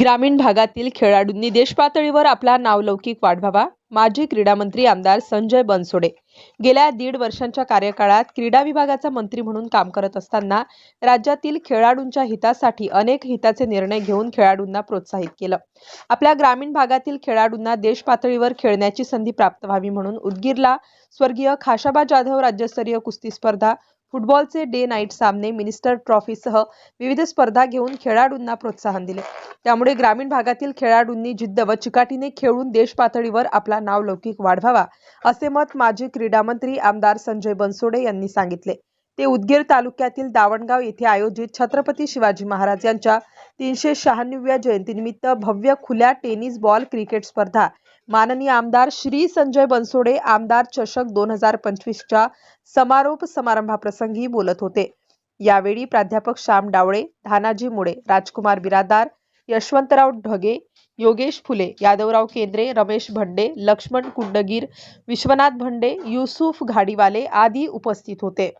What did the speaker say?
ग्रामीण भागातील खेळाडूंनी देशपातळीवर आपला नावलौकिक वाढवावा माजी क्रीडा मंत्री आमदार संजय बनसोडे गेल्या दीड वर्षांच्या कार्यकाळात क्रीडा विभागाचा मंत्री म्हणून काम करत असताना राज्यातील खेळाडूंच्या हितासाठी अनेक हिताचे निर्णय घेऊन खेळाडूंना प्रोत्साहित केलं. आपल्या ग्रामीण भागातील खेळाडूंना देश पातळीवर खेळण्याची संधी प्राप्त व्हावी म्हणून उदगीरला स्वर्गीय खाशाबा जाधव राज्यस्तरीय कुस्ती स्पर्धा फुटबॉलचे डे नाईट सामने मिनिस्टर ट्रॉफीसह विविध स्पर्धा घेऊन खेळाडूंना प्रोत्साहन दिले. त्यामुळे ग्रामीण भागातील खेळाडूंनी जिद्द व चिकाटीने खेळून देश पातळीवर आपला नावलौकिक वाढवावा असे मत माजी क्रीडा मंत्री आमदार संजय बनसोडे यांनी सांगितले. ते उदगीर तालुक्यातील दावणगाव येथे आयोजित छत्रपती शिवाजी महाराज यांच्या तीनशे शहाण्णव्या जयंतीनिमित्त भव्य खुल्या टेनिस बॉल क्रिकेट स्पर्धा माननीय आमदार श्री संजय बनसोडे आमदार चषक दोन हजार पंचवीसच्या समारोप समारंभाप्रसंगी बोलत होते. यावेळी प्राध्यापक श्याम डावळे धानाजी मुळे राजकुमार बिरादार यशवंतराव ढगे योगेश फुले यादवराव केंद्रे रमेश भंडे लक्ष्मण कुंडगीर विश्वनाथ भंडे युसुफ घाडीवाले आदी उपस्थित होते.